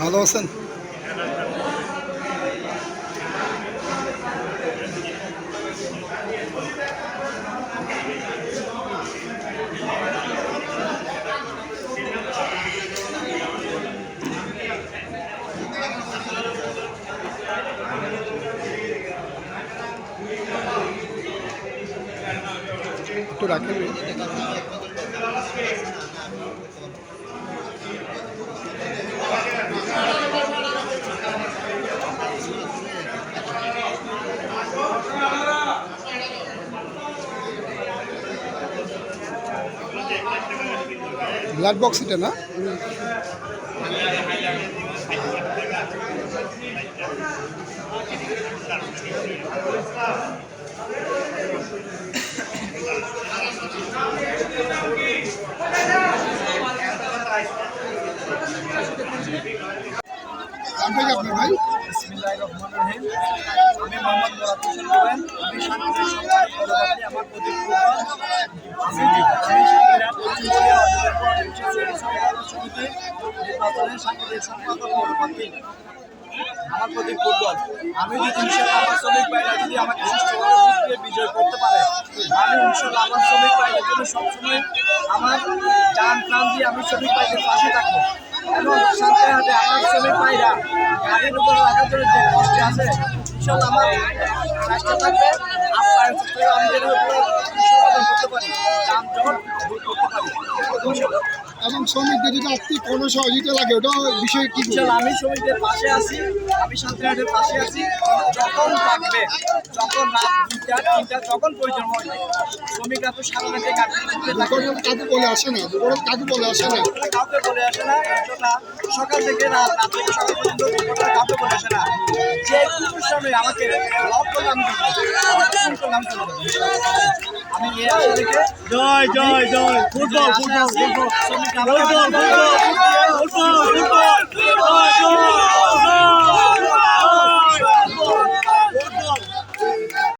ভালো আছেন? একটু রাখেন। ব্লাড বক্স এটা না? আপনি কি আপনার ভাই। আমি যদি ইনশাল্লাহ আমার শ্রমিক ভাইরা যদি আমাকে সুষ্ঠুভাবে বিজয় করতে পারে, আমি ইনশাল্লাহ আমার শ্রমিক ভাইদের জন্য সবসময় আমার যান প্রাণ দিয়ে আমি শ্রমিক ভাইদের পাশে থাকব। এবং সাথে হাতে আমার শ্রমিক ভাইরা গাড়ির উপর রাখার জন্য যে কষ্টে আছে সব আমার চেষ্টা থাকবে। আপনার আমি যেন সমাধান করতে পারি যানজট দূর করতে পারি ইনশাল্লাহ এবং শ্রমিকদের যদি আর্থিক কোনো সহযোগিতা লাগে ওটা বিষয়ে কি আমি শ্রমিকদের পাশে আছি আমি শান্তিনাথের পাশে আছি। যখন থাকবে যখন রাত দুইটা তিনটা যখন প্রয়োজন হয় শ্রমিকরা তো সারা রাতে কাটতে থাকে বলে আসে না বলে আসে না। কাউকে বলে আসে না সকাল থেকে রাত রাত থেকে সকাল পর্যন্ত কাউকে বলে আসে না। যে কোনো সময় আমাকে লক আমি এই আশা রেখে জয় জয়। জয় football football. Football football football football.